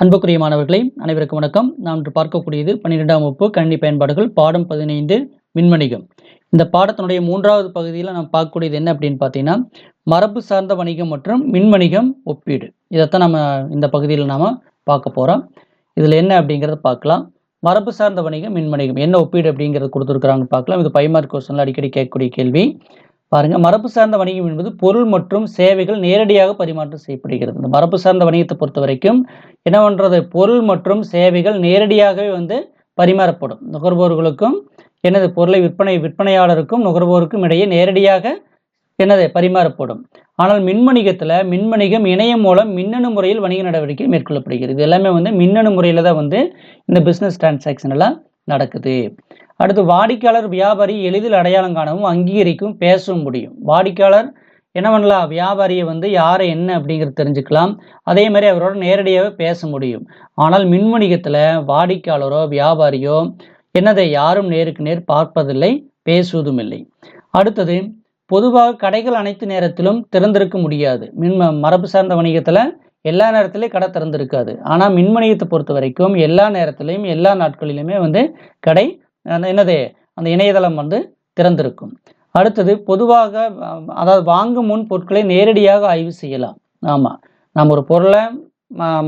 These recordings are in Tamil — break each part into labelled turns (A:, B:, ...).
A: அன்புக்குரிய மாணவர்களே அனைவருக்கும் வணக்கம். நாம் இன்று பார்க்கக்கூடியது பன்னிரெண்டாம் வகுப்பு கணினி பயன்பாடுகள் பாடம் பதினைந்து மின்வணிகம் இந்த பாடத்தினுடைய மூன்றாவது பகுதியில் நாம் பார்க்கக்கூடியது என்ன அப்படின்னு பார்த்தீங்கன்னா மரபு சார்ந்த வணிகம் மற்றும் மின்வணிகம் ஒப்பீடு. இதைத்தான் நம்ம இந்த பகுதியில் நாம் பார்க்க போகிறோம் இதில் என்ன அப்படிங்கிறத பார்க்கலாம். மரபு சார்ந்த வணிகம் மின்வணிகம் என்ன ஒப்பீடு அப்படிங்கிறது கொடுத்துருக்குறாங்க பார்க்கலாம். இது பைமார்க் கொஸ்டினில் அடிக்கடி கேட்கக்கூடிய கேள்வி. பாருங்கள் மரபு சார்ந்த வணிகம் என்பது பொருள் மற்றும் சேவைகள் நேரடியாக பரிமாற்றம் செய்யப்படுகிறது. இந்த மரபு சார்ந்த வணிகத்தை பொறுத்த வரைக்கும் என்ன பண்ணுறது பொருள் மற்றும் சேவைகள் நேரடியாகவே வந்து பரிமாறப்படும். நுகர்வோர்களுக்கும் எனது பொருளை விற்பனை விற்பனையாளருக்கும் நுகர்வோருக்கும் இடையே நேரடியாக என்னது? பரிமாறப்படும். ஆனால் மின்வணிகத்தில் மின்வணிகம் இணையம் மூலம் மின்னணு முறையில் வணிக நடவடிக்கை மேற்கொள்ளப்படுகிறது. இது எல்லாமே வந்து மின்னணு முறையில் தான் வந்து இந்த பிஸ்னஸ் டிரான்சாக்ஷன் எல்லாம் நடக்குது. அடுத்து வாடிக்கையாளர் வியாபாரி எளிதில் அடையாளம் காணவும் அங்கீகரிக்கும் பேசவும் முடியும். வாடிக்கையாளர் என்ன பண்ணலாம்? வியாபாரியை வந்து யார் என்ன அப்படிங்கிறது தெரிஞ்சுக்கலாம். அதே மாதிரி அவரோட நேரடியாக பேச முடியும். ஆனால் மின் வணிகத்தில் வாடிக்கையாளரோ வியாபாரியோ என்னதை யாரும் நேருக்கு நேர் பார்ப்பதில்லை பேசுவதும் இல்லை அடுத்தது பொதுவாக கடைகள் அனைத்து நேரத்திலும் திறந்திருக்க முடியாது. மின் மரபு சார்ந்த வணிகத்தில் எல்லா நேரத்திலையும் கடை திறந்திருக்காது. ஆனால் மின் வணிகத்தை பொறுத்த வரைக்கும் எல்லா நேரத்திலையும் எல்லா நாட்களிலுமே வந்து கடை என்னது அந்த இணையதளம் வந்து திறந்திருக்கும். அடுத்தது பொதுவாக அதாவது வாங்கும் முன் பொருட்களை நேரடியாக ஆய்வு செய்யலாம். ஆமாம் நம்ம ஒரு பொருளை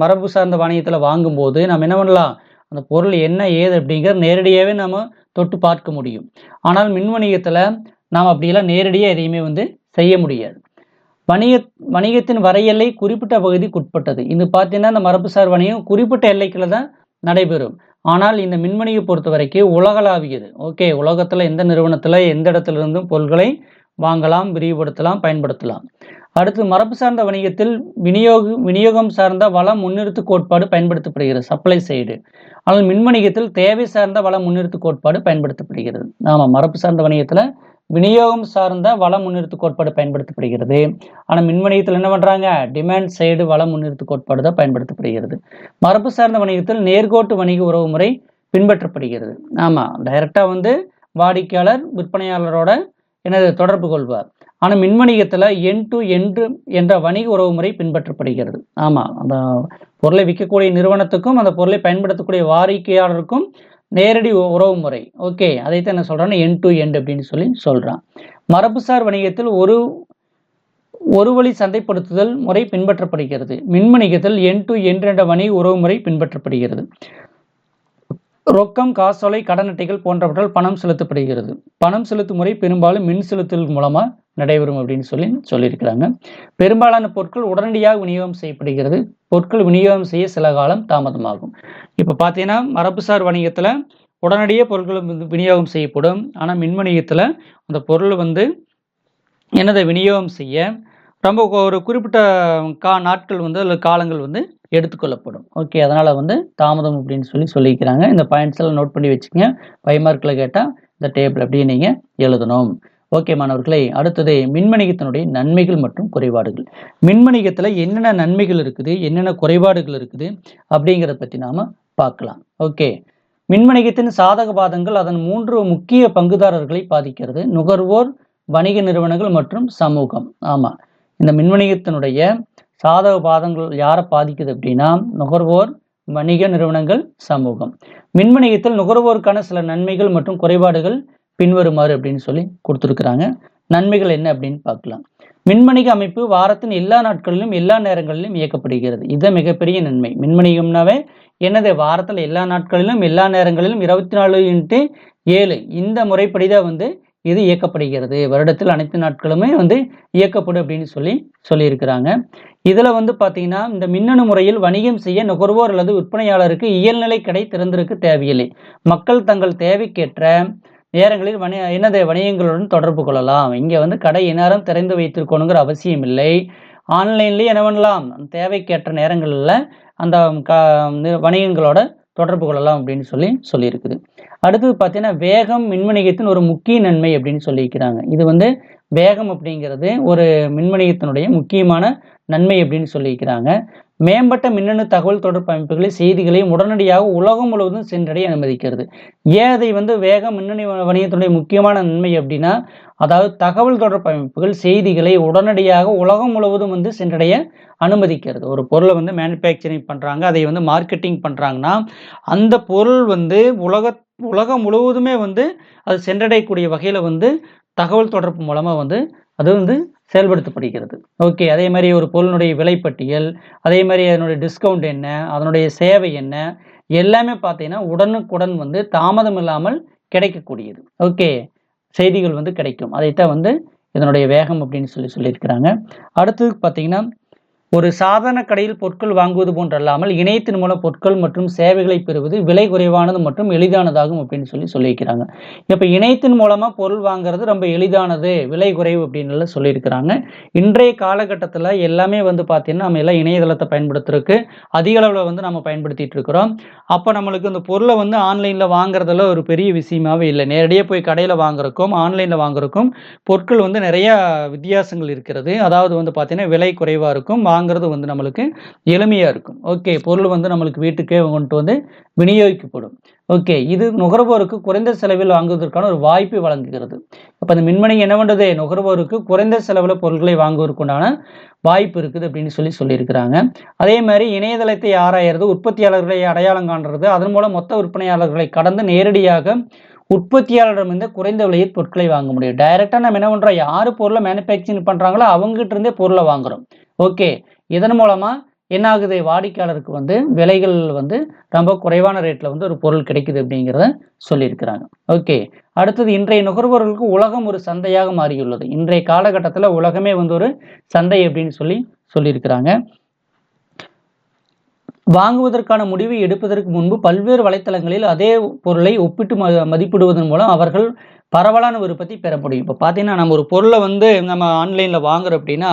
A: மரபு சார்ந்த வணிகத்தில் வாங்கும்போது நம்ம என்ன பண்ணலாம்? அந்த பொருள் என்ன ஏது அப்படிங்கிறது நேரடியாகவே நம்ம தொட்டு பார்க்க முடியும். ஆனால் மின் வணிகத்தில் நாம் அப்படியெல்லாம் நேரடியாக எதையுமே வந்து செய்ய முடியாது. வணிக வணிகத்தின் வரையெல்லை குறிப்பிட்ட பகுதிக்கு உட்பட்டது. இது பார்த்தீங்கன்னா இந்த மரபுசார் வணிகம் குறிப்பிட்ட எல்லைக்குள்ள தான் நடைபெறும். ஆனால் இந்த மின்மணியை பொறுத்த வரைக்கும் உலகளாவியது. ஓகே உலகத்தில் எந்த நிறுவனத்தில் எந்த இடத்துல இருந்தும் பொருட்களை வாங்கலாம் விரிவுபடுத்தலாம் பயன்படுத்தலாம். அடுத்து மரபு சார்ந்த வணிகத்தில் விநியோக விநியோகம் சார்ந்த வள முன்னிறுத்து கோட்பாடு பயன்படுத்தப்படுகிறது சப்ளை சைடு ஆனால் மின்வணிகத்தில் தேவை சார்ந்த வள முன்னிறுத்து கோட்பாடு பயன்படுத்தப்படுகிறது. ஆமாம் மரபு சார்ந்த வணிகத்தில் விநியோகம் சார்ந்த வள முன்னிறுத்து கோட்பாடு பயன்படுத்தப்படுகிறது. ஆனால் மின்வணிகத்தில் என்ன பண்ணுறாங்க டிமாண்ட் சைடு வள முன்னிறுத்து கோட்பாடு தான் பயன்படுத்தப்படுகிறது. மரபு சார்ந்த வணிகத்தில் நேர்கோட்டு வணிக உறவு முறை பின்பற்றப்படுகிறது ஆமாம் டைரெக்டாக வந்து வாடிக்கையாளர் விற்பனையாளரோட எனது தொடர்பு கொள்வார். ஆனால் மின்வணிகத்தில் என் டு என்று என்ற வணிக உறவு முறை பின்பற்றப்படுகிறது. ஆமாம் அந்த பொருளை விற்கக்கூடிய நிறுவனத்துக்கும் அந்த பொருளை பயன்படுத்தக்கூடிய வாடிக்கையாளருக்கும் நேரடி உறவு முறை. ஓகே அதைத்தான் என்ன சொல்கிறேன்னா என் டு எண்ட் அப்படின்னு சொல்லி சொல்கிறான் மரபுசார் வணிகத்தில் ஒரு ஒரு வழி சந்தைப்படுத்துதல் முறை பின்பற்றப்படுகிறது. மின் வணிகத்தில் என் டு என் என்ற வணிக உறவு முறை பின்பற்றப்படுகிறது. ரொக்கம் காசோலை கடன் அட்டைகள் போன்றவற்றால் பணம் செலுத்தப்படுகிறது. பணம் செலுத்தும் முறை பெரும்பாலும் மின் செலுத்தல் மூலமாக நடைபெறும் அப்படின்னு சொல்லி சொல்லியிருக்கிறாங்க. பெரும்பாலான பொருட்கள் உடனடியாக விநியோகம் செய்யப்படுகிறது. பொருட்கள் விநியோகம் செய்ய சில காலம் தாமதமாகும். இப்போ பார்த்தீங்கன்னா மரபுசார் வணிகத்தில் உடனடியே பொருட்கள் வந்து விநியோகம் செய்யப்படும். ஆனால் மின் வணிகத்தில் அந்த பொருள் வந்து என்னதை விநியோகம் செய்ய ரொம்ப ஒரு குறிப்பிட்ட கா நாட்கள் வந்து அல்லது காலங்கள் வந்து எடுத்துக்கொள்ளப்படும். ஓகே அதனால் வந்து தாமதம் அப்படின்னு சொல்லி சொல்லிக்கிறாங்க. இந்த பாயிண்ட்ஸ் எல்லாம் நோட் பண்ணி வச்சுக்கோங்க. ஃபைவ் மார்க்கில் கேட்டால் இந்த டேபிள் அப்படியே நீங்கள் எழுதணும். ஓகே மாணவர்களே அடுத்தது மின்மணிகத்தினுடைய நன்மைகள் மற்றும் குறைபாடுகள். மின்மணிகத்தில் என்னென்ன நன்மைகள் இருக்குது என்னென்ன குறைபாடுகள் இருக்குது அப்படிங்கிறத பற்றி நாம் பார்க்கலாம். ஓகே மின்வணிகத்தின் சாதக பாதங்கள் அதன் மூன்று முக்கிய பங்குதாரர்களை பாதிக்கிறது. நுகர்வோர் வணிக நிறுவனங்கள் மற்றும் சமூகம். ஆமாம் இந்த மின்வணிகத்தினுடைய சாதக பாதங்கள் யாரை பாதிக்குது அப்படின்னா நுகர்வோர் வணிக நிறுவனங்கள் சமூகம். மின்வணிகத்தில் நுகர்வோருக்கான சில நன்மைகள் மற்றும் குறைபாடுகள் பின்வருமாறு அப்படின்னு சொல்லி கொடுத்துருக்குறாங்க. நன்மைகள் என்ன அப்படின்னு பார்க்கலாம். மின்மணிக அமைப்பு வாரத்தின் எல்லா நாட்களிலும் எல்லா நேரங்களிலும் இயக்கப்படுகிறது. இதுதான் மிகப்பெரிய நன்மை. மின்மணிகம்னாவே என்னது? வாரத்தில் எல்லா நாட்களிலும் எல்லா நேரங்களிலும் இருபத்தி நாலு இன்ட்டு ஏழு. இந்த முறைப்படி தான் வந்து இது இயக்கப்படுகிறது. வருடத்தில் அனைத்து நாட்களுமே வந்து இயக்கப்படும் அப்படின்னு சொல்லி சொல்லியிருக்கிறாங்க. இதில் வந்து பார்த்தீங்கன்னா இந்த மின்னணு முறையில் வணிகம் செய்ய நுகர்வோர் அல்லது விற்பனையாளருக்கு இயல்நிலை கடை திறந்திருக்க தேவையில்லை. மக்கள் தங்கள் தேவைக்கேற்ற நேரங்களில் வணி என்னது வணிகங்களுடன் தொடர்பு கொள்ளலாம். இங்கே வந்து கடை இந்நேரம் திறந்து வைத்திருக்கணுங்கிற அவசியம் இல்லை. ஆன்லைன்லேயே என்ன பண்ணலாம்? தேவைக்கேற்ற நேரங்களில் அந்த க வணிகங்களோட தொடர்பு கொள்ளலாம் அப்படின்னு சொல்லி சொல்லியிருக்குது. அடுத்தது பார்த்தீங்கன்னா வேகம் மின்வணிகத்தின் ஒரு முக்கிய நன்மை அப்படின்னு சொல்லியிருக்கிறாங்க. இது வந்து வேகம் அப்படிங்கிறது ஒரு மின்மணிகத்தினுடைய முக்கியமான நன்மை அப்படின்னு சொல்லியிருக்கிறாங்க. மேம்பட்ட மின்னணு தகவல் தொடர்பு அமைப்புகளை செய்திகளையும் உடனடியாக உலகம் முழுவதும் சென்றடைய அனுமதிக்கிறது. ஏன் அதை வந்து வேக மின்னணு வணிகத்தினுடைய முக்கியமான நன்மை அப்படின்னா அதாவது தகவல் தொடர்பு அமைப்புகள் செய்திகளை உடனடியாக உலகம் முழுவதும் வந்து சென்றடைய அனுமதிக்கிறது. ஒரு பொருளை வந்து மேனுஃபேக்சரிங் பண்ணுறாங்க அதை வந்து மார்க்கெட்டிங் பண்ணுறாங்கன்னா அந்த பொருள் வந்து உலக உலகம் முழுவதுமே வந்து அது சென்றடையக்கூடிய வகையில் வந்து தகவல் தொடர்பு மூலமாக வந்து அது வந்து செயல்படுத்தப்படுகிறது. ஓகே அதே மாதிரி ஒரு பொருளினுடைய விலைப்பட்டியல் அதே மாதிரி அதனுடைய டிஸ்கவுண்ட் என்ன அதனுடைய சேவை என்ன எல்லாமே பார்த்தீங்கன்னா உடனுக்குடன் வந்து தாமதம் இல்லாமல் கிடைக்கக்கூடியது. ஓகே செய்திகள் வந்து கிடைக்கும். அதைத்தான் வந்து இதனுடைய வேகம் அப்படின்னு சொல்லி சொல்லியிருக்கிறாங்க. அடுத்தது பார்த்தீங்கன்னா ஒரு சாதாரண கடையில் பொருட்கள் வாங்குவது போன்றல்லாமல் இணையத்தின் மூலம் பொருட்கள் மற்றும் சேவைகளை பெறுவது விலை குறைவானது மற்றும் எளிதானதாகும் அப்படின்னு சொல்லி சொல்லியிருக்கிறாங்க. இப்போ இணையத்தின் மூலமாக பொருள் வாங்குறது ரொம்ப எளிதானது விலை குறைவு அப்படின்னு சொல்லியிருக்கிறாங்க. இன்றைய காலகட்டத்தில் எல்லாமே வந்து பார்த்திங்கன்னா நம்ம எல்லாம் இணையதளத்தை பயன்படுத்துறதுக்கு அதிக அளவில் வந்து நம்ம பயன்படுத்திகிட்டு இருக்கிறோம். அப்போ நம்மளுக்கு இந்த பொருளை வந்து ஆன்லைனில் வாங்குறதுல ஒரு பெரிய விஷயமாவே இல்லை. நேரடியாக போய் கடையில் வாங்குறக்கும் ஆன்லைனில் வாங்குறதுக்கும் பொருட்கள் வந்து நிறையா வித்தியாசங்கள் இருக்கிறது. அதாவது வந்து பார்த்தீங்கன்னா விலை குறைவாக இருக்கும் வாங்குறது வந்து நம்மளுக்கு எளிமையாக இருக்கும். ஓகே பொருள் வந்து நம்மளுக்கு வீட்டுக்கே கொண்டு வந்து விநியோகிக்கப்படும். ஓகே இது நுகர்வோருக்கு குறைந்த செலவில் வாங்குவதற்கான ஒரு வாய்ப்பை வழங்குகிறது. அப்போ அந்த மின்மணி என்ன பண்ணுறது நுகர்வோருக்கு குறைந்த செலவில் பொருட்களை வாங்குவதற்குண்டான வாய்ப்பு இருக்குது அப்படின்னு சொல்லி சொல்லியிருக்கிறாங்க. அதே மாதிரி இணையதளத்தை ஆராயறது உற்பத்தியாளர்களை அடையாளம் காண்றது அதன் மூலம் மொத்த விற்பனையாளர்களை கடந்து நேரடியாக உற்பத்தியாளரிடமிருந்து குறைந்த விலையில் பொருட்களை வாங்க முடியும். டைரெக்டாக நம்ம என்ன பண்ணுறோம் யார் பொருளை மேனுஃபேக்சரிங் பண்ணுறாங்களோ அவங்ககிட்ட இருந்தே பொருளை வாங்குறோம். ஓகே. இதன் மூலமாக என்ன ஆகுது வாடிக்கையாளருக்கு வந்து விலைகள் வந்து ரொம்ப குறைவான ரேட்டில் வந்து ஒரு பொருள் கிடைக்குது அப்படிங்கிறத சொல்லியிருக்கிறாங்க. ஓகே. அடுத்தது இன்றைய நுகர்வோர்களுக்கு உலகம் ஒரு சந்தையாக மாறியுள்ளது. இன்றைய காலகட்டத்தில் உலகமே வந்து ஒரு சந்தை அப்படின்னு சொல்லி சொல்லியிருக்கிறாங்க. வாங்குவதற்கான முடிவை எடுப்பதற்கு முன்பு பல்வேறு வலைத்தளங்களில் அதே பொருளை ஒப்பிட்டு ம மதிப்பிடுவதன் மூலம் அவர்கள் பரவலான விருப்பத்தை பெற முடியும். இப்போ பார்த்தீங்கன்னா நம்ம ஒரு பொருளை வந்து நம்ம ஆன்லைனில் வாங்குறோம் அப்படின்னா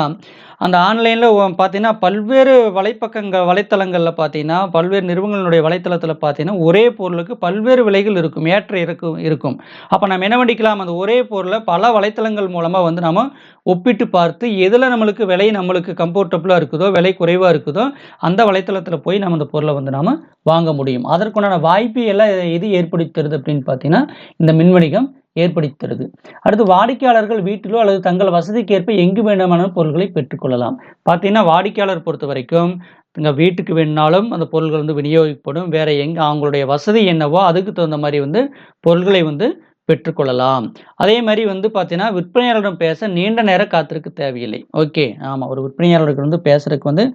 A: அந்த ஆன்லைனில் பார்த்தீங்கன்னா பல்வேறு வலைப்பக்கங்கள் வலைத்தளங்களில் பார்த்தீங்கன்னா பல்வேறு நிறுவனங்களுடைய வலைத்தளத்தில் பார்த்தீங்கன்னா ஒரே பொருளுக்கு பல்வேறு விலைகள் இருக்கும் ஏற்ற இருக்கும் இருக்கும். அப்போ நம்ம என்ன பண்ணிக்கலாம்? அந்த ஒரே பொருளை பல வலைத்தளங்கள் மூலமாக வந்து நம்ம ஒப்பிட்டு பார்த்து எதில் நம்மளுக்கு விலை நம்மளுக்கு கம்ஃபர்டபுளாக இருக்குதோ விலை குறைவாக இருக்குதோ அந்த வலைத்தளத்தில் போய் நம்ம அந்த பொருளை வந்து நாம் வாங்க முடியும். அதற்குண்டான வாய்ப்பு எல்லாம் எது ஏற்படுத்துறது அப்படின்னு பார்த்தீங்கன்னா இந்த மின்வணிகம் ஏற்படுத்துகிறது. அடுத்து வாடிக்கையாளர்கள் வீட்டிலோ அல்லது தங்கள் வசதிக்கேற்ப எங்கு வேண்டுமான பொருட்களை பெற்றுக்கொள்ளலாம். பார்த்தீங்கன்னா வாடிக்கையாளர் பொறுத்த வரைக்கும் இங்கே வீட்டுக்கு வேணுனாலும் அந்த பொருள்கள் வந்து விநியோகிக்கப்படும். வேற எங்கே அவங்களுடைய வசதி என்னவோ அதுக்கு தகுந்த மாதிரி வந்து பொருள்களை வந்து பெற்றுக்கொள்ளலாம். அதே மாதிரி வந்து பார்த்தீங்கன்னா விற்பனையாளரிடம் பேச நீண்ட நேரம் காத்திருக்க தேவையில்லை. ஓகே ஆமாம் ஒரு விற்பனையாளருக்கு வந்து பேசுறதுக்கு வந்து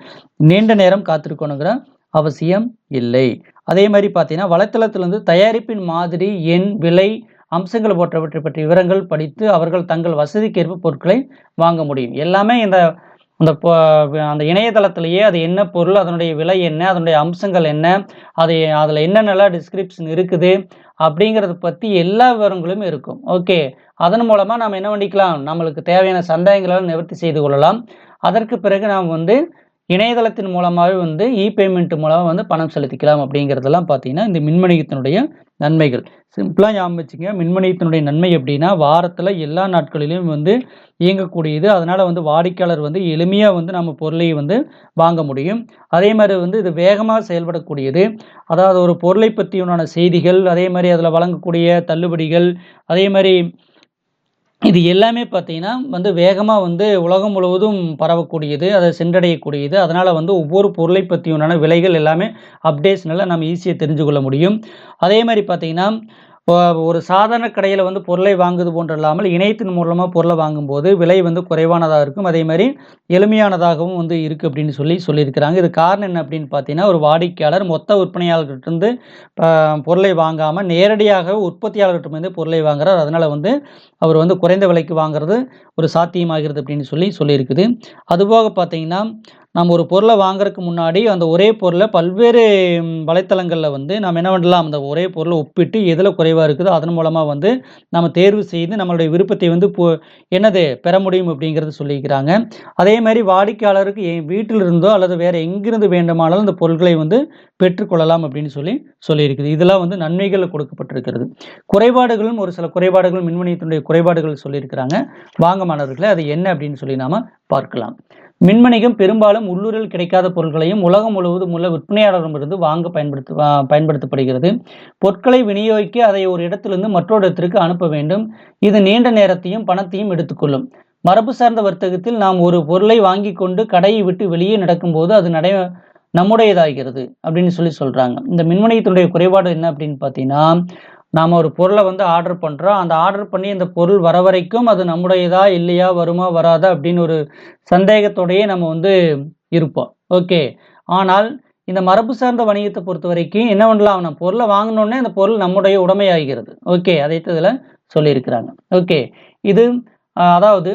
A: நீண்ட நேரம் காத்திருக்கணுங்கிற அவசியம் இல்லை. அதே மாதிரி பார்த்தீங்கன்னா வலைத்தளத்திலிருந்து தயாரிப்பின் மாதிரி எண் விலை அம்சங்கள் போன்றவற்றை பற்றிய விவரங்கள் படித்து அவர்கள் தங்கள் வசதிக்கேற்ப பொருட்களை வாங்க முடியும். எல்லாமே இந்த அந்த அந்த இணையதளத்திலேயே அது என்ன பொருள் அதனுடைய விலை என்ன அதனுடைய அம்சங்கள் என்ன அது அதில் என்னென்னலாம் டிஸ்கிரிப்ஷன் இருக்குது அப்படிங்கிறத பற்றி எல்லா விவரங்களும் இருக்கும். ஓகே. அதன் மூலமாக நாம் என்ன பண்ணிக்கலாம்? நம்மளுக்கு தேவையான சந்தேகங்களை நிவர்த்தி செய்து கொள்ளலாம். அதற்கு பிறகு நாம் வந்து இணையதளத்தின் மூலமாகவே வந்து இ பேமெண்ட் மூலமாக வந்து பணம் செலுத்திக்கலாம் அப்படிங்கிறதெல்லாம் பார்த்தீங்கன்னா இந்த மின்வணிகத்தினுடைய நன்மைகள். சிம்பிளாக ஞாபகம் வச்சுங்க மின்வணிகத்தினுடைய நன்மை அப்படின்னா வாரத்தில் எல்லா நாட்களிலும் வந்து இயங்கக்கூடியது. அதனால் வந்து வாடிக்கையாளர் வந்து எளிமையாக வந்து நம்ம பொருளை வந்து வாங்க முடியும். அதே மாதிரி வந்து இது வேகமாக செயல்படக்கூடியது. அதாவது ஒரு பொருளை பற்றியுண்டான செய்திகள் அதே மாதிரி அதில் வழங்கக்கூடிய தள்ளுபடிகள் அதே மாதிரி இது எல்லாமே பார்த்தீங்கன்னா வந்து வேகமாக வந்து உலகம் முழுவதும் பரவக்கூடியது அதை சென்றடையக்கூடியது. அதனால் வந்து ஒவ்வொரு பொருளை பற்றியுண்டான விலைகள் எல்லாமே அப்டேஷனில் நம்ம ஈஸியாக தெரிஞ்சு கொள்ள முடியும். அதே மாதிரி பார்த்திங்கன்னா ஒரு சாதாரண கடையில் வந்து பொருளை வாங்குவது போன்று இல்லாமல் இணையத்தின் மூலமாக பொருளை வாங்கும்போது விலை வந்து குறைவானதாக இருக்கும். அதே மாதிரி எளிமையானதாகவும் வந்து இருக்குது அப்படின்னு சொல்லி சொல்லியிருக்கிறாங்க. இது காரணம் என்ன அப்படின்னு பார்த்தீங்கன்னா ஒரு வாடிக்கையாளர் மொத்த விற்பனையாளர்கிட்டருந்து பொருளை வாங்காமல் நேரடியாக உற்பத்தியாளர்கிட்ட பொருளை வாங்குறார். அதனால் வந்து அவர் வந்து குறைந்த விலைக்கு வாங்குறது ஒரு சாத்தியமாகிறது அப்படின்னு சொல்லி சொல்லியிருக்குது. அதுபோக பார்த்தீங்கன்னா நம்ம ஒரு பொருளை வாங்குறதுக்கு முன்னாடி அந்த ஒரே பொருளை பல்வேறு வலைத்தளங்களில் வந்து நம்ம என்ன பண்ணலாம்? அந்த ஒரே பொருளை ஒப்பிட்டு எதில் குறைவாக இருக்குதோ அதன் மூலமாக வந்து நம்ம தேர்வு செய்து நம்மளுடைய விருப்பத்தை வந்து என்னது பெற முடியும் அப்படிங்கிறது சொல்லியிருக்கிறாங்க அதே மாதிரி வாடிக்கையாளருக்கு வீட்டில் இருந்தோ அல்லது வேறு எங்கிருந்து வேண்டுமானாலும் இந்த பொருட்களை வந்து பெற்றுக்கொள்ளலாம் அப்படின்னு சொல்லி சொல்லியிருக்குது. இதெல்லாம் வந்து நன்மைகள் கொடுக்கப்பட்டிருக்கிறது. குறைபாடுகளும் ஒரு சில குறைபாடுகளும் மின்வணியத்தினுடைய குறைபாடுகள் சொல்லியிருக்கிறாங்க. வாங்க மாணவர்களை அது என்ன அப்படின்னு சொல்லி நாம் பார்க்கலாம். மின்வணிகம் பெரும்பாலும் உள்ளூரில் கிடைக்காத பொருட்களையும் உலகம் முழுவதும் உள்ள விற்பனையாளரிடமிருந்து வாங்க பயன்படுத்த பயன்படுத்தப்படுகிறது. பொருட்களை விநியோகிக்க அதை ஒரு இடத்திலிருந்து மற்றொரு இடத்திற்கு அனுப்ப வேண்டும். இது நீண்ட நேரத்தையும் பணத்தையும் எடுத்துக்கொள்ளும். மரபு சார்ந்த வர்த்தகத்தில் நாம் ஒரு பொருளை வாங்கி கொண்டு கடையை விட்டு வெளியே நடக்கும்போது அது நடை நம்முடையதாகிறது அப்படின்னு சொல்லி சொல்றாங்க. இந்த மின்வணிகத்தினுடைய குறைபாடு என்ன அப்படின்னு பார்த்தீங்கன்னா நாம் ஒரு பொருளை வந்து ஆர்டர் பண்ணுறோம் அந்த ஆர்டர் பண்ணி இந்த பொருள் வர வரைக்கும் அது நம்முடையதா இல்லையா வருமா வராதா அப்படின்னு ஒரு சந்தேகத்தோடையே நம்ம வந்து இருப்போம். ஓகே ஆனால் இந்த மரபு சார்ந்த வணிகத்தை பொறுத்த வரைக்கும் என்ன பண்ணலாம்? நம்ம பொருளை வாங்கினோடனே அந்த பொருள் நம்முடைய உடைமையாகிறது. ஓகே அதை இதில் சொல்லியிருக்கிறாங்க. ஓகே இது அதாவது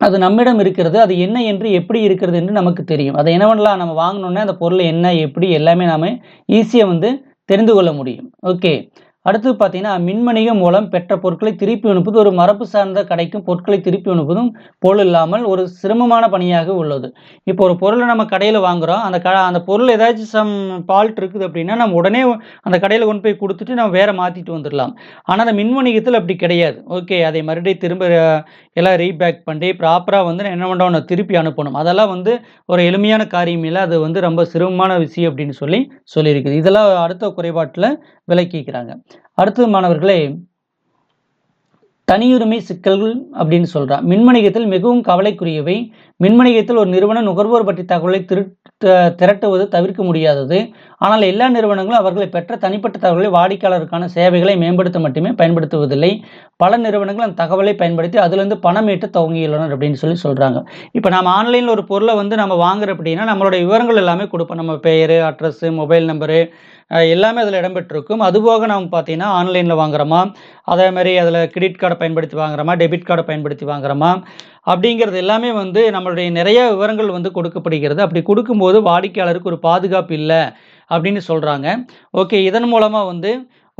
A: அது நம்மிடம் இருக்கிறது. அது என்ன என்று எப்படி இருக்கிறது என்று நமக்கு தெரியும். அதை என்ன பண்ணலாம்? நம்ம வாங்கினோன்னே அந்த பொருள் என்ன எப்படி எல்லாமே நாம் ஈஸியாக வந்து தெரிந்து கொள்ள முடியும். ஓகே அடுத்து பார்த்தீங்கன்னா மின்வணிகம் மூலம் பெற்ற பொருட்களை திருப்பி அனுப்புவது ஒரு மரபு சார்ந்த கடைக்கும் பொருட்களை திருப்பி அனுப்புவதும் போல் இல்லாமல் ஒரு சிரமமான பணியாக உள்ளது. இப்போ ஒரு பொருளை நம்ம கடையில் வாங்குறோம். அந்த க அந்த பொருள் ஏதாச்சும் சம் ஃபால்ட் இருக்குது அப்படின்னா நம்ம உடனே அந்த கடையில் கொண்டு போய் கொடுத்துட்டு நம்ம வேற மாற்றிட்டு வந்துடலாம் ஆனால் அந்த மின் வணிகத்தில் அப்படி கிடையாது. ஓகே அதை மறுபடியும் திரும்ப எல்லாம் ரீபேக் பண்ணி ப்ராப்பராக வந்து என்ன பண்ணணும் திருப்பி அனுப்பணும். அதெல்லாம் வந்து ஒரு எளிமையான காரியம் இல்லை. அது வந்து ரொம்ப சிரமமான விஷயம் அப்படின்னு சொல்லி சொல்லியிருக்குது. இதெல்லாம் அடுத்த குறைபாட்டில் விளக்கிக்கிறாங்க. அடுத்தது மாணவர்களே தனியுரிமை சிக்கல்கள் அப்படின்னு சொல்றான் மின்வணிகத்தில் மிகவும் கவலைக்குரியவை மின்வணிகத்தில் ஒரு நிறுவனம் நுகர்வோர் பற்றி தகவலை திரு திரட்டுவது தவிர்க்க முடியாதது. ஆனால் எல்லா நிறுவனங்களும் அவர்களை பெற்ற தனிப்பட்ட தகவலை வாடிக்கையாளருக்கான சேவைகளை மேம்படுத்த மட்டுமே பயன்படுத்துவதில்லை. பல நிறுவனங்கள் அந்த தகவலை பயன்படுத்தி அதிலிருந்து பணம் ஈட்ட துவங்கியுள்ளனர் அப்படின்னு சொல்லி சொல்கிறாங்க இப்போ நம்ம ஆன்லைனில் ஒரு பொருளை வந்து நம்ம வாங்குற அப்படின்னா நம்மளுடைய விவரங்கள் எல்லாமே கொடுப்போம். நம்ம பெயர் அட்ரஸ்ஸு மொபைல் நம்பரு எல்லாமே அதில் இடம்பெற்றிருக்கும். அதுபோக நம்ம பார்த்தீங்கன்னா ஆன்லைனில் வாங்குறோமா? அதே மாதிரி அதில் கிரெடிட் கார்டை பயன்படுத்தி வாங்குறோமா? டெபிட் கார்டை பயன்படுத்தி வாங்குறோமா? அப்படிங்கிறது எல்லாமே வந்து நம்மளுடைய நிறைய விவரங்கள் வந்து கொடுக்கப்படுகிறது. அப்படி கொடுக்கும்போது வாடிக்கையாளருக்கு ஒரு பாதுகாப்பு இல்லை அப்படின்னு சொல்கிறாங்க ஓகே இதன் மூலமாக வந்து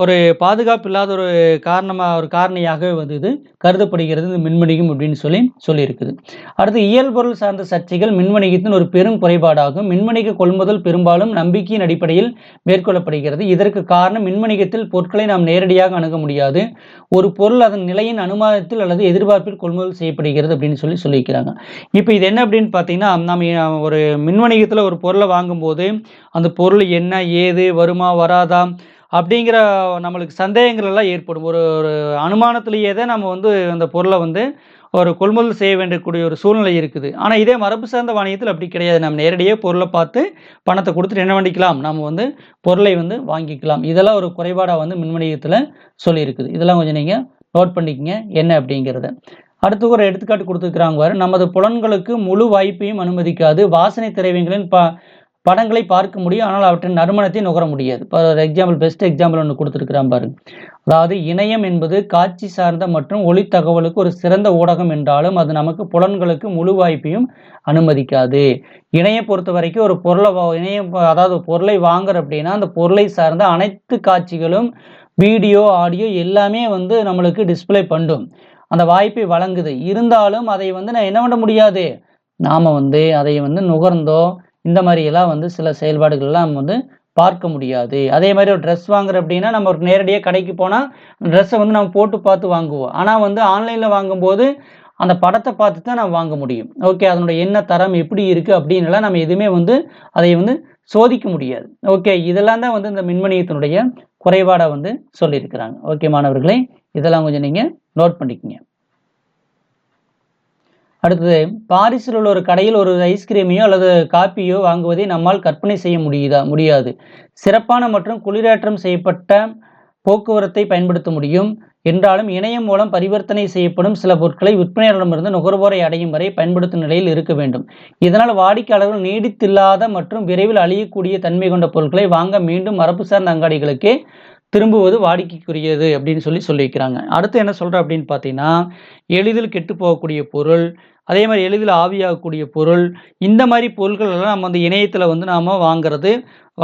A: ஒரு பாதுகாப்பு இல்லாத ஒரு காரணமாக ஒரு காரணியாகவே வந்து இது கருதப்படுகிறது. இந்த மின்வணிகம் அப்படின்னு சொல்லி சொல்லியிருக்குது. அடுத்து இயல்பொருள் சார்ந்த சர்ச்சைகள் மின்வணிகத்தின் ஒரு பெரும் குறைபாடாகும். மின்வணிக கொள்முதல் பெரும்பாலும் நம்பிக்கையின் அடிப்படையில் மேற்கொள்ளப்படுகிறது. இதற்கு காரணம் மின்வணிகத்தில் பொருட்களை நாம் நேரடியாக அணுக முடியாது. ஒரு பொருள் அதன் நிலையின் அனுமானத்தில் அல்லது எதிர்பார்ப்பில் கொள்முதல் செய்யப்படுகிறது அப்படின்னு சொல்லி சொல்லியிருக்கிறாங்க. இப்போ இது என்ன அப்படின்னு பார்த்தீங்கன்னா நாம் ஒரு மின்வணிகத்தில் ஒரு பொருளை வாங்கும்போது அந்த பொருள் என்ன ஏது வருமா வராதா அப்படிங்கிற நம்மளுக்கு சந்தேகங்கள் எல்லாம் ஏற்படும். ஒரு ஒரு அனுமானத்திலேயே தான் நம்ம வந்து அந்த பொருளை வந்து ஒரு கொள்முதல் செய்ய வேண்டியக்கூடிய ஒரு சூழ்நிலை இருக்குது. ஆனால் இதே மரபு சார்ந்த வாணியத்தில் அப்படி கிடையாது. நம்ம நேரடியாக பொருளை பார்த்து பணத்தை கொடுத்துட்டு என்ன பண்ணிக்கலாம்? நம்ம வந்து பொருளை வந்து வாங்கிக்கலாம். இதெல்லாம் ஒரு குறைபாடாக வந்து மின்வணிகத்தில் சொல்லியிருக்குது. இதெல்லாம் கொஞ்சம் நீங்கள் நோட் பண்ணிக்கங்க. என்ன அப்படிங்கிறத. அடுத்து ஒரு எடுத்துக்காட்டு கொடுத்துருக்குறாங்க நமது புலன்களுக்கு முழு வாய்ப்பையும் அனுமதிக்காது. வாசனை திரைவியங்களின் ப படங்களை பார்க்க முடியும் ஆனால் அவற்றின் நறுமணத்தை நுகர முடியாது. இப்போ ஒரு எக்ஸாம்பிள் பெஸ்ட் எக்ஸாம்பிள் ஒன்று கொடுத்துருக்குறான் பாரு அதாவது இணையம் என்பது காட்சி சார்ந்த மற்றும் ஒளி தகவலுக்கு ஒரு சிறந்த ஊடகம் என்றாலும் அது நமக்கு புலன்களுக்கு முழு வாய்ப்பையும் அனுமதிக்காது. இணைய பொறுத்த வரைக்கும் ஒரு பொருளை இணையம் அதாவது பொருளை வாங்குற அப்படின்னா அந்த பொருளை சார்ந்த அனைத்து காட்சிகளும் வீடியோ ஆடியோ எல்லாமே வந்து நம்மளுக்கு டிஸ்பிளே பண்ணும். அந்த வாய்ப்பை வழங்குது. இருந்தாலும் அதை வந்து நான் என்ன பண்ண முடியாது? நாம் வந்து அதை வந்து நுகர்ந்தோ இந்த மாதிரியெல்லாம் வந்து சில செயல்பாடுகள்லாம் நம்ம வந்து பார்க்க முடியாது. அதே மாதிரி ஒரு ட்ரெஸ் வாங்குற அப்படின்னா நம்ம ஒரு நேரடியாக கடைக்கு போனால் ட்ரெஸ்ஸை வந்து நம்ம போட்டு பார்த்து வாங்குவோம். ஆனால் வந்து ஆன்லைனில் வாங்கும்போது அந்த படத்தை பார்த்து தான் நம்ம வாங்க முடியும். ஓகே அதனுடைய என்ன தரம் எப்படி இருக்குது அப்படின்னுலாம் நம்ம எதுவுமே வந்து அதை வந்து சோதிக்க முடியாது. ஓகே இதெல்லாம் தான் வந்து இந்த மின்மணியத்தினுடைய குறைபாடாக வந்து சொல்லியிருக்கிறாங்க. ஓகே மாணவர்களே இதெல்லாம் கொஞ்சம் நீங்கள் நோட் பண்ணிக்கோங்க. அடுத்தது பாரிஸில் உள்ள ஒரு கடையில் ஒரு ஐஸ்கிரீமையோ அல்லது காப்பியோ வாங்குவதை நம்மால் கற்பனை செய்ய முடியுதா முடியாது. சிறப்பான மற்றும் குளிரேற்றம் செய்யப்பட்ட போக்குவரத்தை பயன்படுத்த முடியும். என்றாலும் இணையம் மூலம் பரிவர்த்தனை செய்யப்படும் சில பொருட்களை விற்பனையாளரிடமிருந்து நுகர்வோரை அடையும் வரை பயன்படுத்தும் நிலையில் இருக்க வேண்டும். இதனால் வாடிக்கையாளர்கள் நீடித்தில்லாத மற்றும் விரைவில் அழியக்கூடிய தன்மை கொண்ட பொருட்களை வாங்க மீண்டும் மரபு சார்ந்த அங்காடிகளுக்கே திரும்புவது வாடிக்கைக்குரியது அப்படின்னு சொல்லி சொல்லியிருக்கிறாங்க. அடுத்து என்ன சொல்கிறேன் அப்படின்னு பார்த்தீங்கன்னா எளிதில் கெட்டு போகக்கூடிய பொருள் அதே மாதிரி எளிதில் ஆவியாகக்கூடிய பொருள் இந்த மாதிரி பொருட்கள் எல்லாம் நம்ம வந்து இணையத்தில் வந்து நாம் வாங்குறது